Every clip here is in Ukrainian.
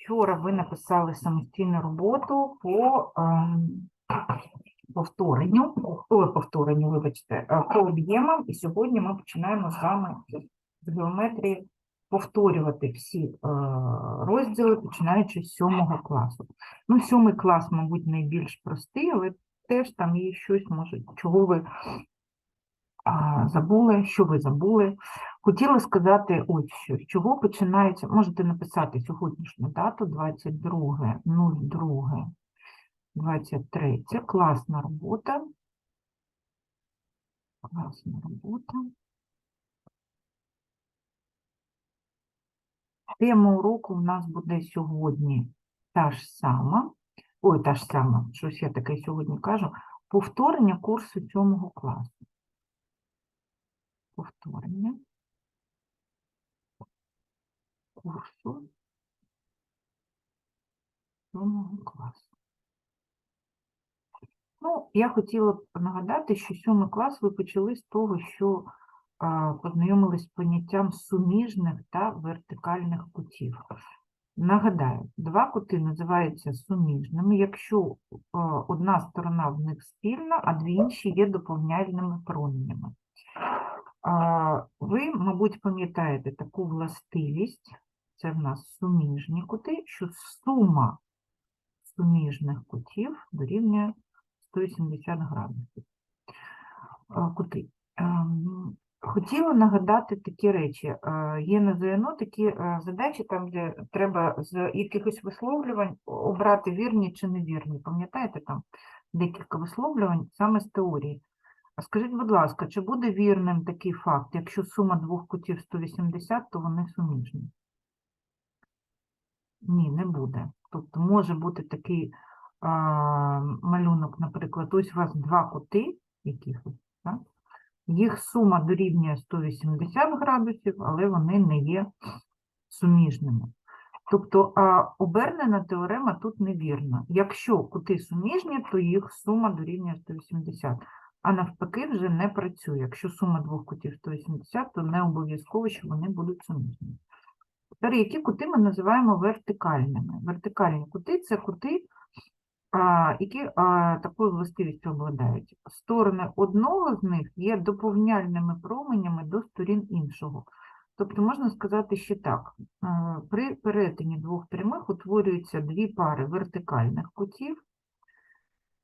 Вчора ви написали самостійну роботу по ем, повторенню, ой, повторенню, вибачте, е, по об'ємам, і сьогодні ми починаємо з вами з геометрії повторювати всі е, розділи, починаючи з сьомого класу. Ну, сьомий клас, мабуть, найбільш простий, але теж там є щось, може, чого ви забули, що ви забули. Хотіла сказати ось що, чого починається, можете написати сьогоднішню дату, 22.02, 23, класна робота. Класна робота. Тема уроку у нас буде сьогодні та ж сама. Ой, та ж сама, щось я таке сьогодні кажу. Повторення курсу сьомого класу. Повторення курсу сьомого класу. Ну, я хотіла б нагадати, що сьомий клас ви почали з того, що познайомились з поняттям суміжних та вертикальних кутів. Нагадаю, два кути називаються суміжними, якщо одна сторона в них спільна, а дві інші є доповняльними променями. Ви, мабуть, пам'ятаєте таку властивість, це в нас суміжні кути, що сума суміжних кутів дорівнює 180 градусів. Кути. Ем, Хотіла нагадати такі речі. Е, Є на ЗНО такі е, задачі, там, де треба з якихось висловлювань обрати вірні чи невірні. Пам'ятаєте там декілька висловлювань саме з теорії. А скажіть, будь ласка, чи буде вірним такий факт, якщо сума двох кутів 180, то вони суміжні? Ні, не буде. Тобто може бути такий а, малюнок, наприклад, ось у вас два кути якихось, так? їх сума дорівнює 180 градусів, але вони не є суміжними. Тобто а, обернена теорема тут невірна. Якщо кути суміжні, то їх сума дорівнює 180, а навпаки вже не працює. Якщо сума двох кутів 180, то не обов'язково, що вони будуть суміжні. Тепер які кути ми називаємо вертикальними? Вертикальні кути це кути, які такою властивістю обладають. Сторони одного з них є доповняльними променями до сторін іншого. Тобто можна сказати ще так: при перетині двох прямих утворюються дві пари вертикальних кутів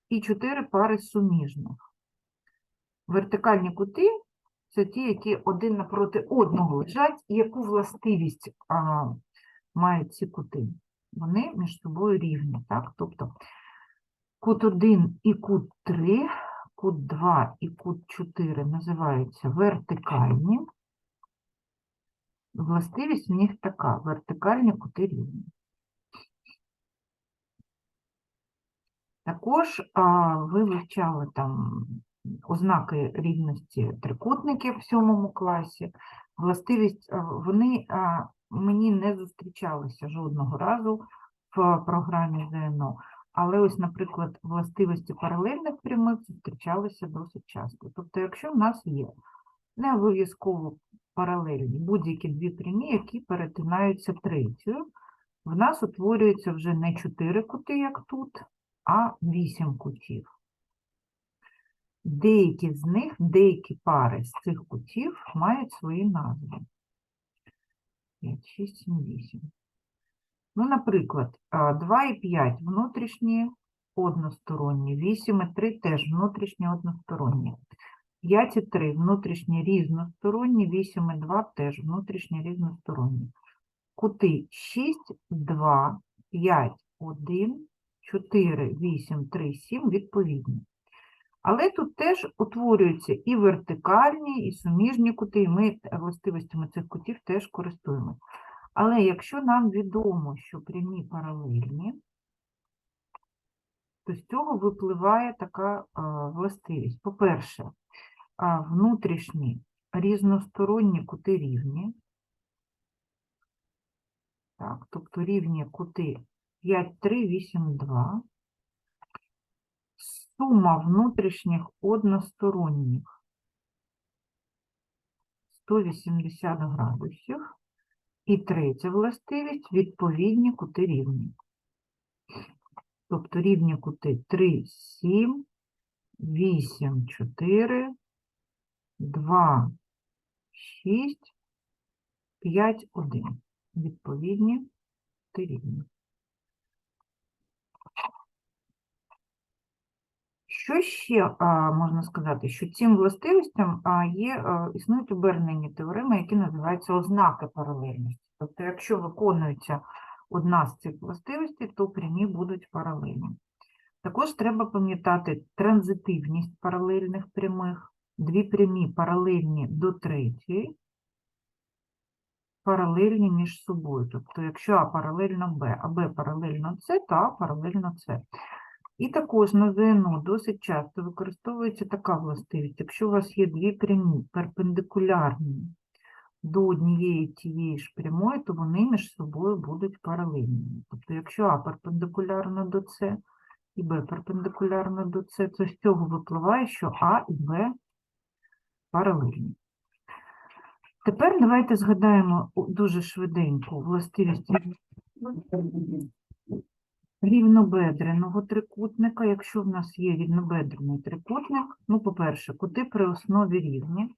і чотири пари суміжних. Вертикальні кути це ті, які один напроти одного лежать, і яку властивість а, мають ці кути? Вони між собою рівні. Так? Тобто кут 1 і кут 3, кут 2 і кут 4 називаються вертикальні. Властивість в них така: вертикальні кути рівні. Також а, ви вивчали там ознаки рівності трикутників в сьомому класі. Властивість, вони мені не зустрічалися жодного разу в програмі ЗНО. Але ось, наприклад, властивості паралельних прямих зустрічалися досить часто. Тобто, якщо в нас є не обов'язково паралельні будь-які дві прямі, які перетинаються третьою, в нас утворюється вже не чотири кути, як тут, а вісім кутів. Деякі з них, деякі пари з цих кутів мають свої назви. 5, 6, 7, 8. Ну, наприклад, а, 2 і 5 внутрішні односторонні, 8 і 3 теж внутрішні односторонні. 5 і 3 внутрішні різносторонні, 8 і 2 теж внутрішні різносторонні. Кути 6, 2, 5, 1, 4, 8, 3, 7 відповідні. Але тут теж утворюються і вертикальні, і суміжні кути, і ми властивостями цих кутів теж користуємося. Але якщо нам відомо, що прямі паралельні, то з цього випливає така властивість. По-перше, внутрішні різносторонні кути рівні. Так, тобто рівні кути 5, 3, 8, 2. Сума внутрішніх односторонніх 180 градусів. І третя властивість відповідні кути рівні. Тобто рівні кути 3, 7, 8, 4, 2, 6, 5, 1. Відповідні кути рівні. Що ще можна сказати? Що цим властивостям є, існують обернені теореми, які називаються ознаки паралельності. Тобто, якщо виконується одна з цих властивостей, то прямі будуть паралельні. Також треба пам'ятати транзитивність паралельних прямих. Дві прямі паралельні до третьої, паралельні між собою. Тобто, якщо А паралельно Б, а Б паралельно С, то А паралельно С. І також на ЗНО досить часто використовується така властивість. Якщо у вас є дві прямі перпендикулярні до однієї тієї ж прямої, то вони між собою будуть паралельними. Тобто, якщо А перпендикулярно до С і Б перпендикулярно до С, то з цього випливає, що А і Б паралельні. Тепер давайте згадаємо дуже швиденько властивість рівнобедреного трикутника. Якщо в нас є рівнобедрений трикутник, ну, по-перше, кути при основі рівні.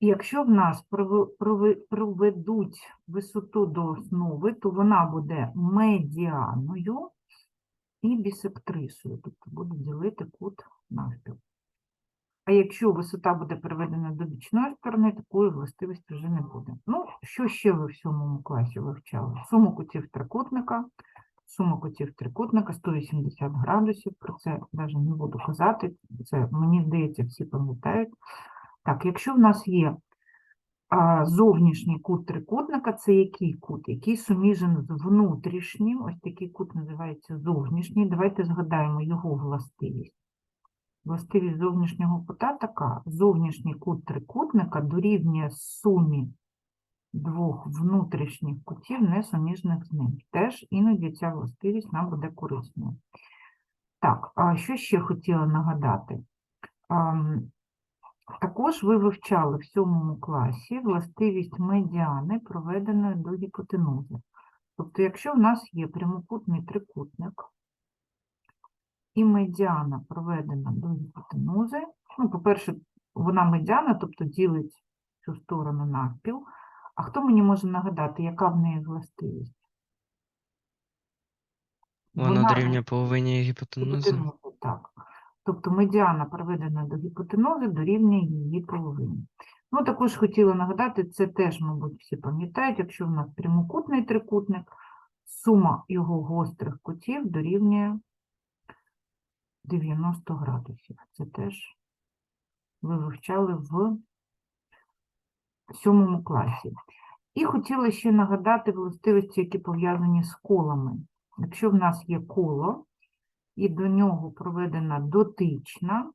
І якщо в нас проведуть висоту до основи, то вона буде медіаною і бісектрисою, тобто буде ділити кут навпіл. А якщо висота буде переведена до бічної сторони, такої властивості вже не буде. Ну, що ще ви в сьомому класі вивчали? Суму кутів трикутника, сума кутів трикутника 180 градусів, про це навіть не буду казати, це, мені здається, всі пам'ятають. Так, якщо в нас є а, зовнішній кут трикутника, це який кут? Який суміжен з внутрішнім, ось такий кут називається зовнішній. Давайте згадаємо його властивість. Властивість зовнішнього кута така. Зовнішній кут трикутника дорівнює сумі двох внутрішніх кутів, не суміжних з ним. Теж іноді ця властивість нам буде корисною. Так, а що ще хотіла нагадати? Також ви вивчали в сьомому класі властивість медіани, проведеної до гіпотенузи. Тобто, якщо в нас є прямокутний трикутник, і медіана проведена до гіпотенузи. Ну, по-перше, вона медіана, тобто ділить цю сторону навпіл. А хто мені може нагадати, яка в неї властивість? Воно дорівнює половині гіпотенузи. гіпотенузи, так. Тобто медіана проведена до гіпотенузи дорівнює її половині. Ну, також хотіла нагадати, це теж, мабуть, всі пам'ятають, якщо в нас прямокутний трикутник, сума його гострих кутів дорівнює 90 градусів. Це теж ви вивчали в сьомому класі. І хотіла ще нагадати властивості, які пов'язані з колами. Якщо в нас є коло, і до нього проведена дотична,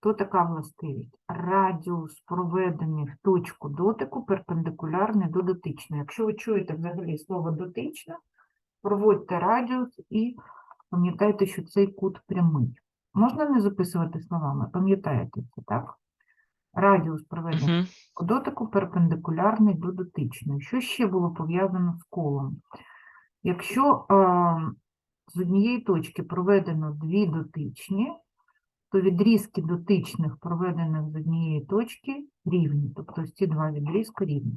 то така властивість. Радіус проведений в точку дотику перпендикулярний до дотичної. Якщо ви чуєте взагалі слово дотична, проводьте радіус і пам'ятайте, що цей кут прямий. Можна не записувати словами, пам'ятаєте це, так? Радіус проведений Угу. дотику перпендикулярний до дотичної. Що ще було пов'язано з колом? Якщо е, з однієї точки проведено дві дотичні, то відрізки дотичних, проведених з однієї точки, рівні. Тобто ці два відрізки рівні.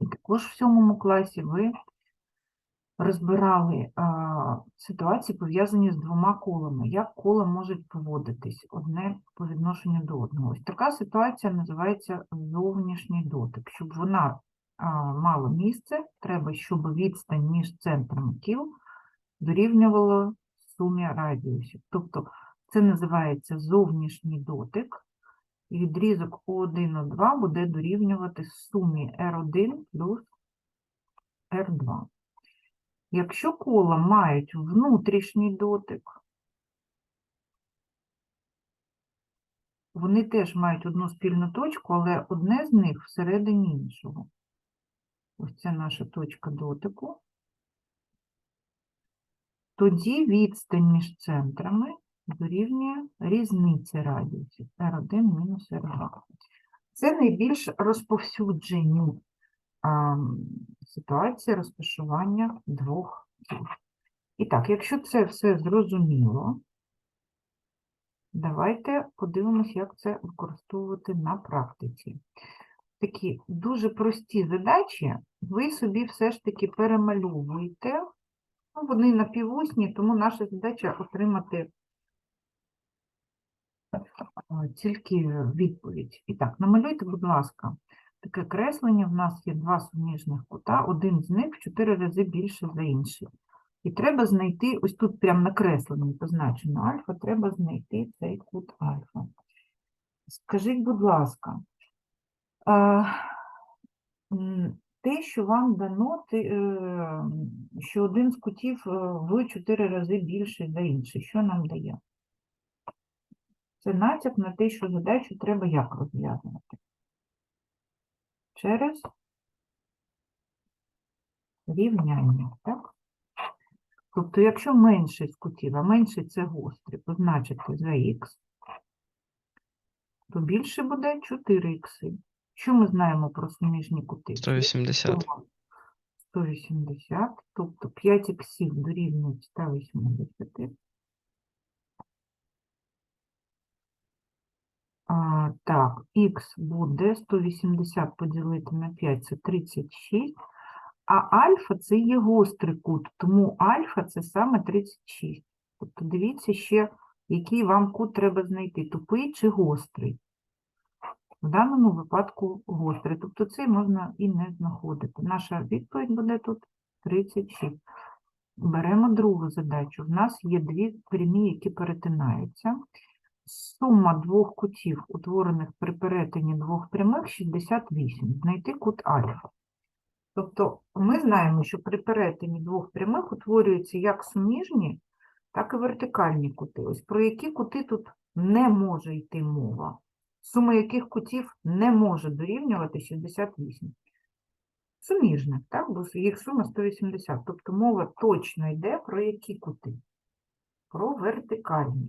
І також в сьомому класі ви розбирали ситуації, пов'язані з двома колами. Як кола можуть поводитись одне по відношенню до одного. Ось така ситуація називається зовнішній дотик. Щоб вона мала місце, треба, щоб відстань між центрами кіл дорівнювала сумі радіусів. Тобто це називається зовнішній дотик. І відрізок O1, O2 буде дорівнювати сумі R1 плюс R2. Якщо кола мають внутрішній дотик, вони теж мають одну спільну точку, але одне з них всередині іншого. Ось це наша точка дотику. Тоді відстань між центрами дорівнює різниці радіусів R1 мінус R2. Це найбільш розповсюджені ситуації розташування двох тіл. І так, якщо це все зрозуміло, давайте подивимось, як це використовувати на практиці. Такі дуже прості задачі ви собі все ж таки перемальовуєте. Ну, вони напівусні, тому наша задача отримати тільки відповідь. І так, намалюйте, будь ласка, таке креслення. В нас є два суміжних кута, один з них в чотири рази більше за інший. І треба знайти, ось тут прямо накреслено, позначено альфа, треба знайти цей кут альфа. Скажіть, будь ласка, те, що вам дано, е, що один з кутів е, в чотири рази більший за інший, що нам дає? Це натяк на те, що задачу треба як розв'язувати? Через рівняння, так? Тобто, якщо менший з кутів, а менший це гострий, позначити за х, то більше буде 4 х. Що ми знаємо про суміжні кути? 180. 180, тобто 5 іксів дорівнює 180. А, так, х буде 180 поділити на 5 це 36, а альфа це є гострий кут, тому альфа це саме 36. Тобто дивіться ще, який вам кут треба знайти, тупий чи гострий. В даному випадку гострий, тобто цей можна і не знаходити. Наша відповідь буде тут 36. Беремо другу задачу. В нас є дві прямі, які перетинаються. Сума двох кутів, утворених при перетині двох прямих, 68. Знайти кут альфа. Тобто ми знаємо, що при перетині двох прямих утворюються як суміжні, так і вертикальні кути. Ось про які кути тут не може йти мова. Сума яких кутів не може дорівнювати 68. Суміжних, так? Бо їх сума 180. Тобто мова точно йде про які кути? Про вертикальні.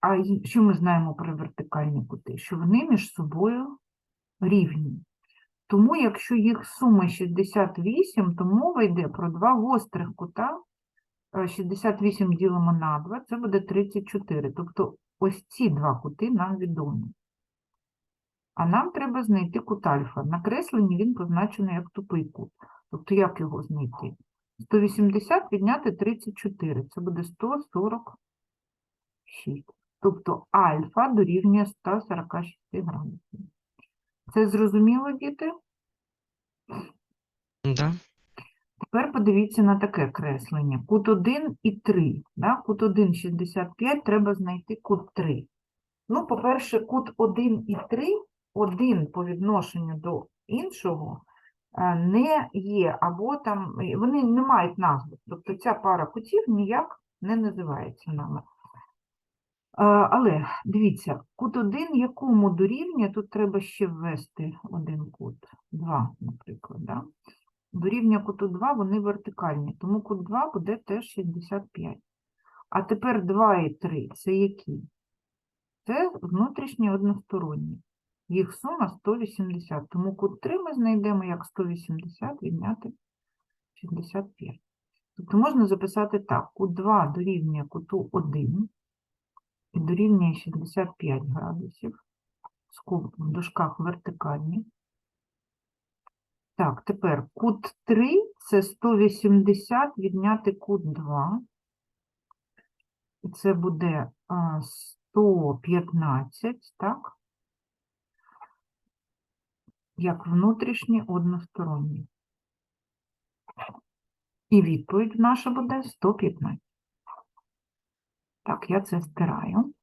А що ми знаємо про вертикальні кути? Що вони між собою рівні. Тому, якщо їх сума 68, то мова йде про два гострих кута. Е, 68 ділимо на 2, це буде 34. Тобто ось ці два кути нам відомі. А нам треба знайти кут альфа. На він позначений як тупий кут. Тобто як його знайти? 180 відняти 34. Це буде 146. Тобто альфа дорівнює 146 градусів. Це зрозуміло, діти? Да? Тепер подивіться на таке креслення. Кут 1 і 3. Да? Кут 1 – 65, треба знайти кут 3. Ну, по-перше, кут 1 і 3, один по відношенню до іншого, е, не є, або там, е, вони не мають назви. Тобто ця пара кутів ніяк не називається нами. Але дивіться, кут 1 якому дорівнює, тут треба ще ввести один кут, 2, наприклад. Да? Дорівнює куту 2, вони вертикальні, тому кут 2 буде теж 65. А тепер 2 і 3 – це які? Це внутрішні односторонні. Їх сума 180, тому кут 3 ми знайдемо як 180 відняти 65. Тобто можна записати так, кут 2 дорівнює куту 1 і дорівнює 65 градусів, скоб в дужках вертикальні. Так, тепер кут 3 це 180 відняти кут 2. І це буде 115, так? Як внутрішні односторонні. І відповідь наша буде 115. Так, я це стираю.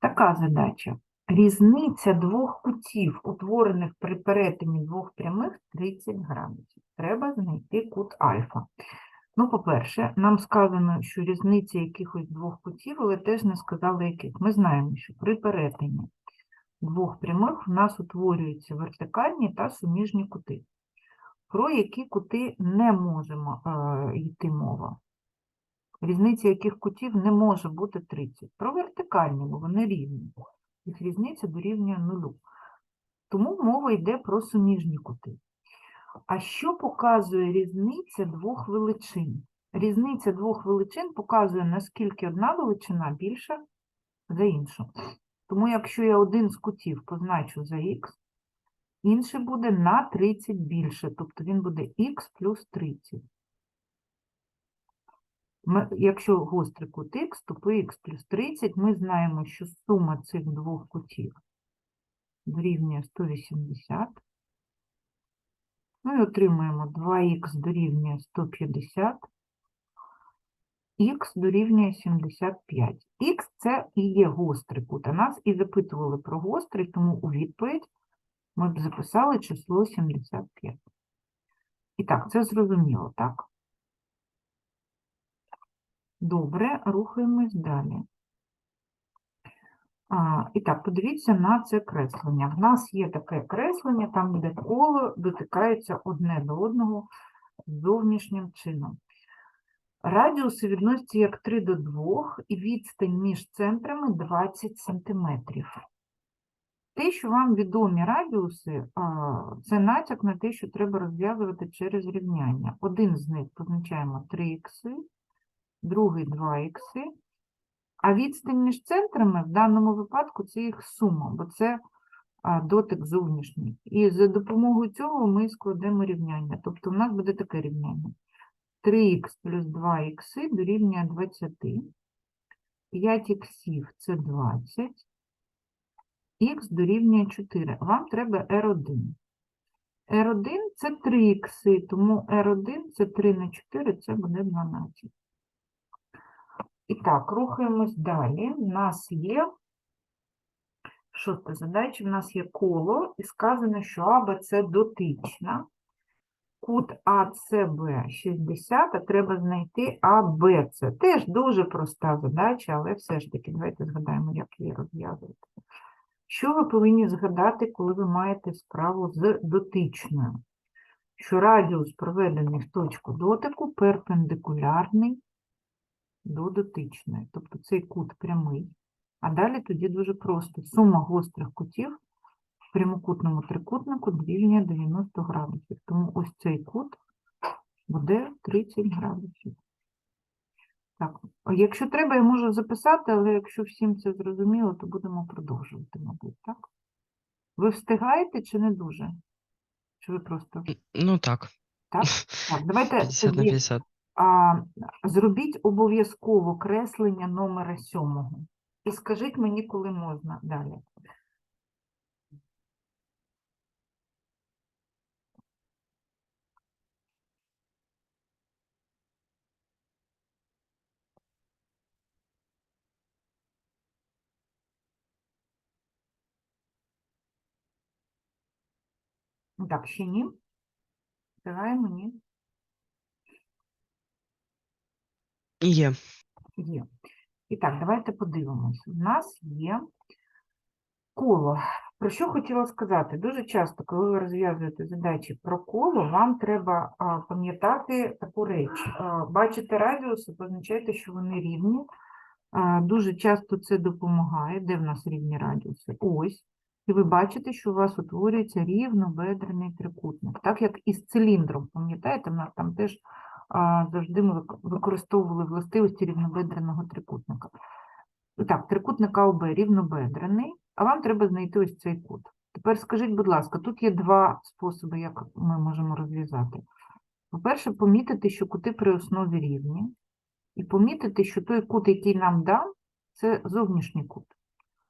Така задача. Різниця двох кутів, утворених при перетині двох прямих, 30 градусів. Треба знайти кут альфа. Ну, по-перше, нам сказано, що різниця якихось двох кутів, але теж не сказали яких. Ми знаємо, що при перетині двох прямих в нас утворюються вертикальні та суміжні кути. Про які кути не можемо е, йти мова. Різниця яких кутів не може бути 30. Про вертикальні, бо вони рівні. Їх різниця дорівнює нулю. Тому мова йде про суміжні кути. А що показує різниця двох величин? Різниця двох величин показує, наскільки одна величина більша за іншу. Тому якщо я один з кутів позначу за х, інший буде на 30 більше, тобто він буде х плюс 30. Якщо гострий кут х, то по х плюс 30 ми знаємо, що сума цих двох кутів дорівнює 180. Ну і отримуємо 2х дорівнює 150, х дорівнює 75. Х це і є гострий кут, а нас і запитували про гострий, тому у відповідь ми б записали число 75. І так, це зрозуміло, так? Добре, рухаємось далі. А, і так, подивіться на це креслення. В нас є таке креслення, там де коло дотикається одне до одного зовнішнім чином. Радіуси відносяться як 3 до 2, і відстань між центрами 20 см. Те, що вам відомі радіуси, це натяк на те, що треба розв'язувати через рівняння. Один з них позначаємо 3 х, другий 2 х, а відстань між центрами в даному випадку це їх сума, бо це дотик зовнішній. І за допомогою цього ми складемо рівняння. Тобто у нас буде таке рівняння. 3х плюс 2х дорівнює 20. 5 х це 20. Х дорівнює 4. Вам треба R1. R1 це 3 х, тому R1 це 3 на 4, це буде 12. І так, рухаємось далі. У нас є шоста задача, у нас є коло, і сказано, що АБЦ дотична. Кут АЦБ 60, а треба знайти АБЦ. Теж дуже проста задача, але все ж таки, давайте згадаємо, як її розв'язувати. Що ви повинні згадати, коли ви маєте справу з дотичною? Що радіус, проведений в точку дотику, перпендикулярний до дотичної. Тобто цей кут прямий. А далі тоді дуже просто. Сума гострих кутів в прямокутному трикутнику дорівнює 90 градусів. Тому ось цей кут буде 30 градусів. Так, якщо треба, я можу записати, але якщо всім це зрозуміло, то будемо продовжувати, мабуть, так? Ви встигаєте чи не дуже? Чи ви просто Ну так, так? Так, давайте 50 на 50. А, зробіть обов'язково креслення номера сьомого. І скажіть мені, коли можна далі. Так, ще ні? Встигаємо, ні? Є. Є. І так, давайте подивимось. У нас є коло. Про що хотіла сказати? Дуже часто, коли ви розв'язуєте задачі про коло, вам треба пам'ятати таку реч. А, бачите радіуси, позначайте, що вони рівні. Дуже часто це допомагає. Де в нас рівні радіуси? Ось. І ви бачите, що у вас утворюється рівнобедрений трикутник. Так як із циліндром, пам'ятаєте, в нас там теж завжди ми використовували властивості рівнобедреного трикутника. Так, трикутник АОБ рівнобедрений, а вам треба знайти ось цей кут. Тепер скажіть, будь ласка, тут є два способи, як ми можемо розв'язати. По-перше, помітити, що кути при основі рівні, і помітити, що той кут, який нам дав, це зовнішній кут.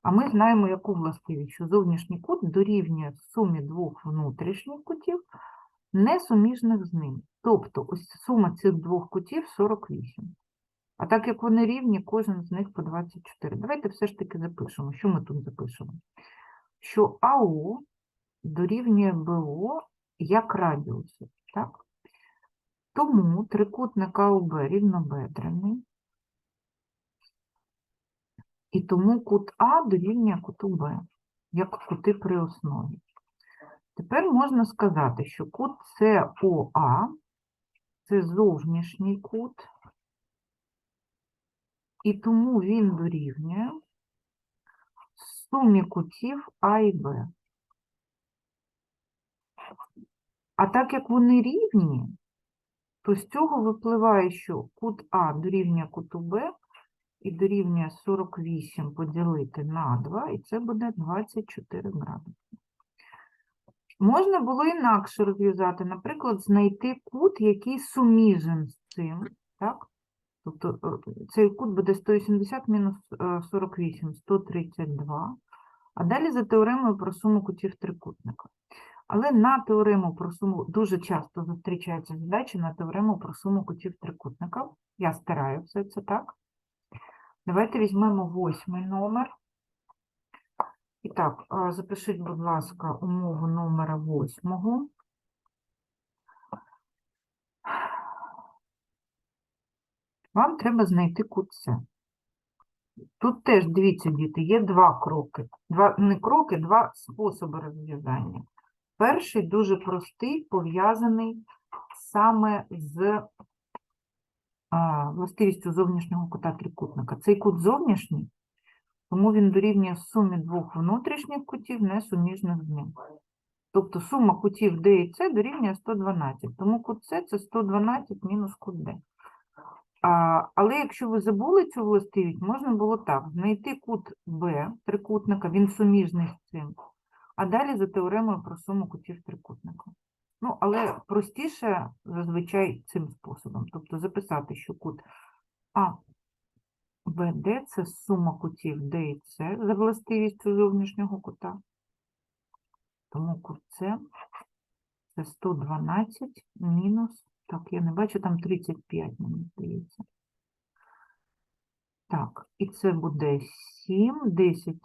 А ми знаємо, яку властивість, що зовнішній кут дорівнює сумі двох внутрішніх кутів, не суміжних з ним. Тобто ось сума цих двох кутів 48. А так як вони рівні, кожен з них по 24. Давайте все ж таки запишемо. Що ми тут запишемо? Що АО дорівнює БО як радіуси. Так? Тому трикутник АОБ рівнобедрений. І тому кут А дорівнює куту Б, як кути при основі. Тепер можна сказати, що кут СОА – це зовнішній кут, і тому він дорівнює сумі кутів А і Б. А так як вони рівні, то з цього випливає, що кут А дорівнює куту Б і дорівнює 48 поділити на 2, і це буде 24 градуси. Можна було інакше розв'язати, наприклад, знайти кут, який суміжен з цим, так? Тобто е, цей кут буде 180 мінус е, 48, 132. А далі за теоремою про суму кутів трикутника. Але на теорему про суму дуже часто зустрічаються задачі на теорему про суму кутів трикутника. Я стараю все це так. Давайте візьмемо восьмий номер. І так, запишіть, будь ласка, умову номера восьмого. Вам треба знайти кут С. Тут теж, дивіться, діти, є два кроки. Два, не кроки, два способи розв'язання. Перший дуже простий, пов'язаний саме з а, властивістю зовнішнього кута трикутника. Цей кут зовнішній, тому він дорівнює сумі двох внутрішніх кутів, не суміжних з ним. Тобто сума кутів D і C дорівнює 112, тому кут С це 112 мінус кут D. А, але якщо ви забули цю властивість, можна було так, знайти кут Б трикутника, він суміжний з цим, а далі за теоремою про суму кутів трикутника. Ну, але простіше зазвичай цим способом. Тобто записати, що кут А, Б, Д – це сума кутів Д і С за властивістю зовнішнього кута. Тому кут С це 112 мінус, так, я не бачу, там 35, мені здається. Так, і це буде 7, 10,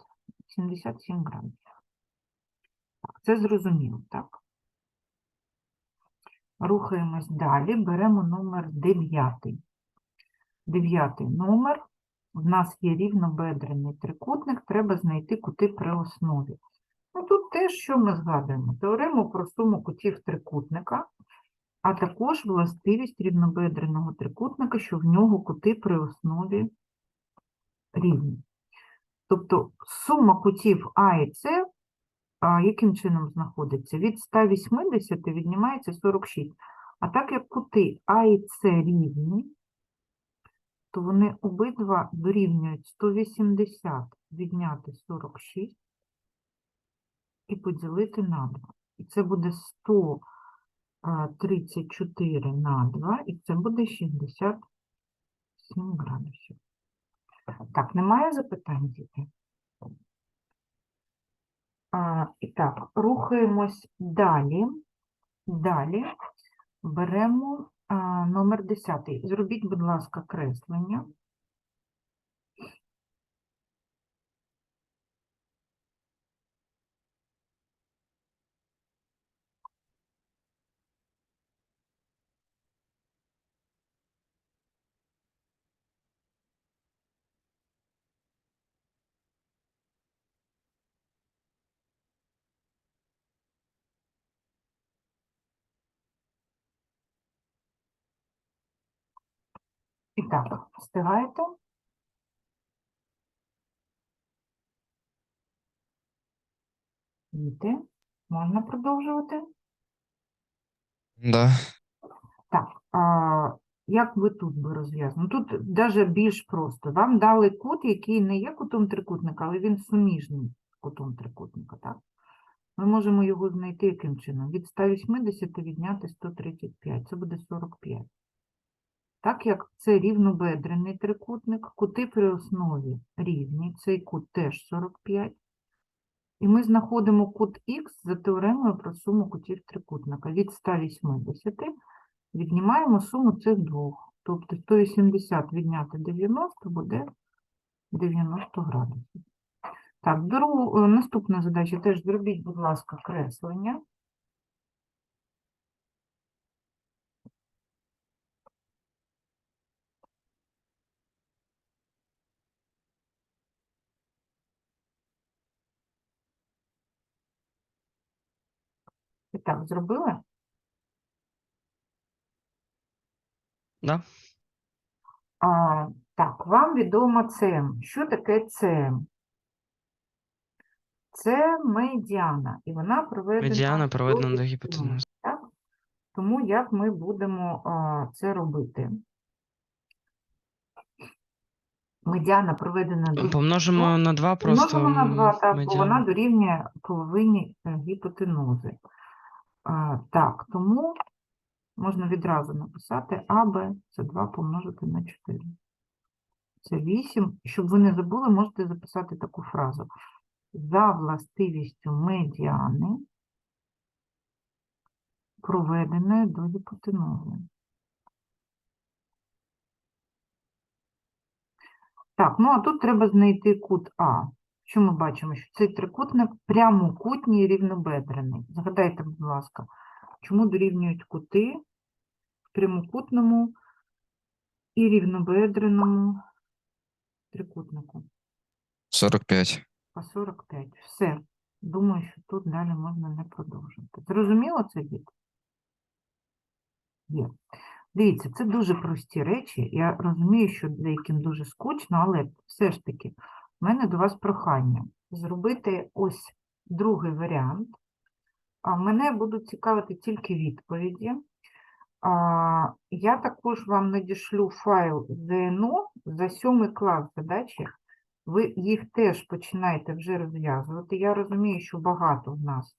77 градусів. Так, це зрозуміло, так? Рухаємось далі, беремо номер 9. Дев'ятий номер. В нас є рівнобедрений трикутник, треба знайти кути при основі. Ну, тут теж, що ми згадуємо? Теорему про суму кутів трикутника, а також властивість рівнобедреного трикутника, що в нього кути при основі рівні. Тобто сума кутів А і С яким чином знаходиться? Від 180 віднімається 46. А так як кути А і С рівні, то вони обидва дорівнюють 180 відняти 46 і поділити на 2. І це буде 134 на 2, і це буде 67 градусів. Так, немає запитань, діти? А, і так, рухаємось далі. Далі беремо номер 10. Зробіть, будь ласка, креслення. І так, встигаєте? Діти, можна продовжувати? Да. Так, а, як ви тут би розв'язано? Тут навіть більш просто. Вам дали кут, який не є кутом трикутника, але він суміжний з кутом трикутника, так? Ми можемо його знайти яким чином? Від 180 відняти 135, це буде 45. Так як це рівнобедрений трикутник, кути при основі рівні, цей кут теж 45. І ми знаходимо кут х за теоремою про суму кутів трикутника. Від 180 віднімаємо суму цих двох. Тобто 180 відняти 90 буде 90 градусів. Так, друг, е, наступна задача теж зробіть, будь ласка, креслення. Так, зробили? Да. А, так, вам відомо ЦМ. Що таке ЦМ? Це медіана, і вона проведена Медіана проведена до гіпотенузи, гіпотенузи. Так? Тому як ми будемо а, це робити? Медіана проведена до Помножимо на 2 просто Помножимо на 2, м, так, бо вона дорівнює половині е, гіпотенози. Так, тому можна відразу написати АБ, це 2 помножити на 4. Це 8. Щоб ви не забули, можете записати таку фразу. За властивістю медіани, проведеної до гіпотенози. Так, ну а тут треба знайти кут А. Що ми бачимо? Що цей трикутник прямокутній і рівнобедрений. Згадайте, будь ласка, чому дорівнюють кути в прямокутному і рівнобедреному трикутнику? 45. По 45. Все. Думаю, що тут далі можна не продовжувати. Зрозуміло це, діти? Є. Дивіться, це дуже прості речі. Я розумію, що деяким дуже скучно, але все ж таки, в мене до вас прохання зробити ось другий варіант. Мене будуть цікавити тільки відповіді. Я також вам надішлю файл ЗНО за сьомий клас задачі. Ви їх теж починаєте вже розв'язувати. Я розумію, що багато в нас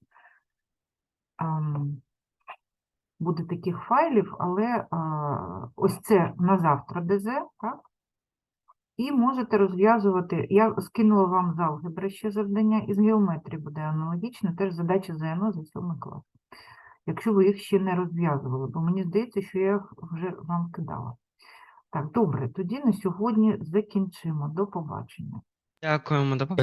буде таких файлів, але ось це на завтра ДЗ, так? І можете розв'язувати, я скинула вам з алгебри ще завдання, і з геометрії буде аналогічно, теж задача ЗНО за 7 клас. Якщо ви їх ще не розв'язували, бо мені здається, що я їх вже вам кидала. Так, добре, тоді на сьогодні закінчимо. До побачення. Дякуємо, до побачення.